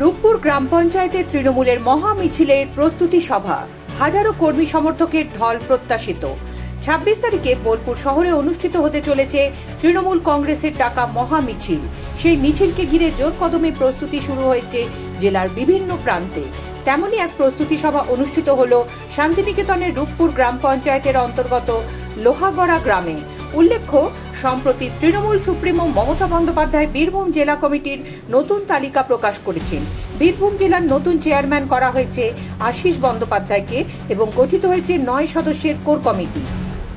রূপপুর গ্রাম পঞ্চায়েতের তৃণমূলের মহা মিছিলের প্রস্তুতি সভা। হাজারো কর্মী সমর্থকের ঢল প্রত্যাশিত। ছাব্বিশ তারিখে বোলপুর শহরে অনুষ্ঠিত হতে চলেছে তৃণমূল কংগ্রেসের ডাকা মহা মিছিল সেই মিছিলকে ঘিরে জোর কদমে প্রস্তুতি শুরু হয়েছে জেলার বিভিন্ন প্রান্তে। তেমনই এক প্রস্তুতি সভা অনুষ্ঠিত হল শান্তিনিকেতনের রূপপুর গ্রাম পঞ্চায়েতের অন্তর্গত লোহাগড়া গ্রামে। উল্লেখ্য সম্প্রতি তৃণমূল সুপ্রিমো মমতা বন্দ্যোপাধ্যায় বীরভূম জেলা কমিটির নতুন তালিকা প্রকাশ করেছেন। বীরভূম জেলার নতুন চেয়ারম্যান করা হয়েছে আশিস বন্দ্যোপাধ্যায়কে এবং গঠিত হয়েছে নয় সদস্যের কোর কমিটি।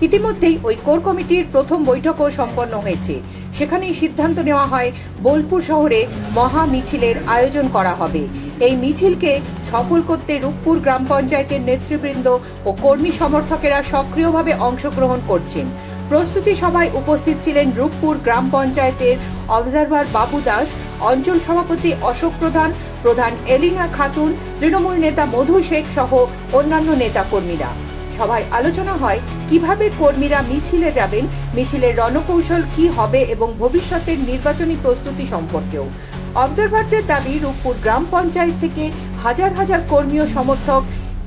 ইতিমধ্যেই ওই কোর কমিটির প্রথম বৈঠকও সম্পন্ন হয়েছে। সেখানেই সিদ্ধান্ত নেওয়া হয়, বোলপুর শহরে মহা মিছিলের আয়োজন করা হবে। এই মিছিলকে সফল করতে রূপপুর গ্রাম পঞ্চায়েতের নেতৃবৃন্দ ও কর্মী সমর্থকেরা সক্রিয়ভাবে অংশগ্রহণ করছেন। প্রস্তুতি সভায় উপস্থিত ছিলেন রূপপুর গ্রাম পঞ্চায়েতের অবজারভার বাবু দাস, অঞ্চল সভাপতি অশোক প্রধান প্রধান এলিনা খাতুন, তৃণমূল নেতা মধু শেখ সহ অন্যান্য নেতা কর্মীরা সভায় আলোচনা হয়, কীভাবে কর্মীরা মিছিলে যাবেন, মিছিলের রণকৌশল কি হবে এবং ভবিষ্যতের নির্বাচনী প্রস্তুতি সম্পর্কেও। অবজারভারদের দাবি, রূপপুর গ্রাম পঞ্চায়েত থেকে হাজার হাজার কর্মী ও সমর্থক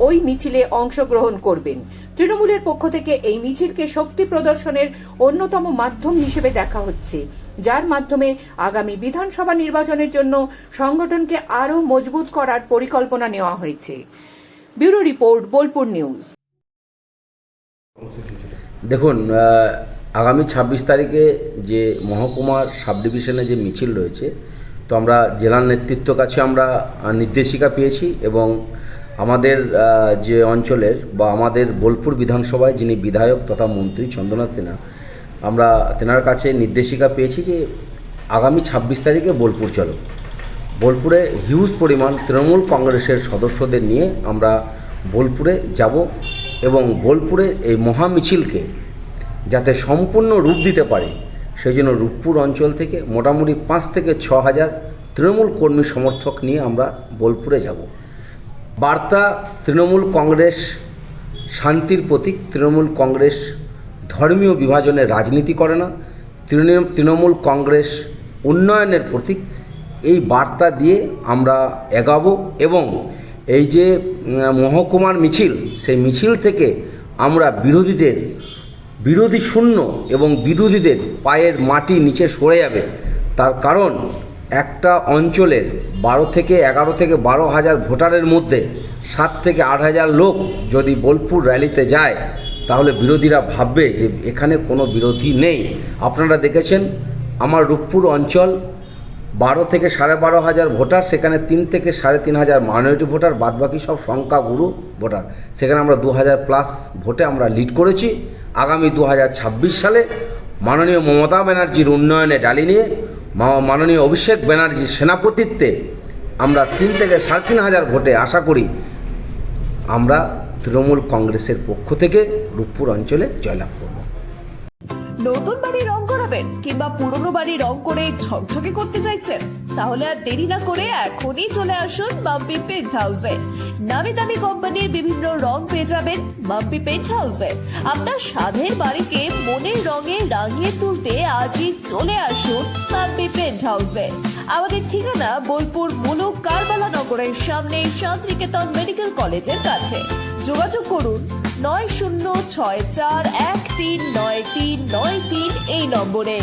ওই মিছিলে অংশগ্রহণ করবেন। তৃণমূলের পক্ষ থেকে এই মিছিলকে শক্তি প্রদর্শনের অন্যতম মাধ্যম হিসেবে দেখা হচ্ছে, যার মাধ্যমে আগামী বিধানসভা নির্বাচনের জন্য সংগঠনকে আরও মজবুত করার পরিকল্পনা নেওয়া হয়েছে। Bureau report, Bolpur news. দেখুন আগামী ছাব্বিশ তারিখে যে মহকুমার সাব ডিভিশনে যে মিছিল রয়েছে, তো আমরা জেলার নেতৃত্ব কাছে আমরা নির্দেশিকা পেয়েছি এবং আমাদের যে অঞ্চলের বা আমাদের বোলপুর বিধানসভায় যিনি বিধায়ক তথা মন্ত্রী চন্দ্রনাথ সিনহা, আমরা তেনার কাছে নির্দেশিকা পেয়েছি যে আগামী ছাব্বিশ তারিখে বোলপুর চলো। বোলপুরে হিউজ পরিমাণ তৃণমূল কংগ্রেসের সদস্যদের নিয়ে আমরা বোলপুরে যাব এবং বোলপুরে এই মহা মিছিলকে যাতে সম্পূর্ণ রূপ দিতে পারে সেই জন্য রূপপুর অঞ্চল থেকে মোটামুটি পাঁচ থেকে ছ হাজার তৃণমূল কর্মী সমর্থক নিয়ে আমরা বোলপুরে যাব। বার্তা তৃণমূল কংগ্রেস, শান্তির প্রতীক, তৃণমূল কংগ্রেস ধর্মীয় বিভাজনের রাজনীতি করে না, তৃণমূল কংগ্রেস উন্নয়নের প্রতীক। এই বার্তা দিয়ে আমরা এগাবো এবং এই যে মহকুমার মিছিল, সেই মিছিল থেকে আমরা বিরোধীদের, বিরোধী শূন্য এবং বিরোধীদের পায়ের মাটি নিচে সরে যাবে। তার কারণ একটা অঞ্চলের বারো থেকে এগারো থেকে বারো হাজার ভোটারের মধ্যে সাত থেকে আট হাজার লোক যদি বোলপুর র্যালিতে যায়, তাহলে বিরোধীরা ভাববে যে এখানে কোনো বিরোধী নেই। আপনারা দেখেছেন, আমার রূপপুর অঞ্চল, বারো থেকে সাড়ে বারো হাজার ভোটার, সেখানে তিন থেকে সাড়ে তিন হাজার মাইনরিটি ভোটার, বাদবাকি সব সংখ্যাগুরু ভোটার। সেখানে আমরা দু হাজার প্লাস ভোটে আমরা লিড করেছি। আগামী দু হাজার ছাব্বিশ সালে মাননীয় মমতা ব্যানার্জির উন্নয়নে ডালি নিয়ে মাননীয় অভিষেক ব্যানার্জির সেনাপতিত্বে আমরা তিন থেকে সাড়ে তিন হাজার ভোটে আশা করি আমরা তৃণমূল কংগ্রেসের পক্ষ থেকে রূপপুর অঞ্চলে জয়লাভ করব। নতুন বাড়ি রং করাবেন কিংবা পুরনো বাড়ি রং করে ঝকঝকে করতে চাইছেন, তাহলে আর দেরি না করে এখনই চলে আসুন মাম্পি পেন্ট হাউসে নামি দামি কোম্পানির বিভিন্ন রং পেয়ে যাবেন মাম্পি পেন্ট হাউসে আপনার স্বাদের বাড়িকে মনের রঙে রাঙিয়ে তুলতে আজই চলে আসুন হাউসে আমাদের ঠিকানা বোলপুর মুলুক কারবালা নগরের সামনে শান্তিনিকেতন মেডিকেল কলেজের কাছে। যোগাযোগ করুন নয় শূন্য ছয় চার এক তিন নয় তিন নয় তিন এই নম্বরে।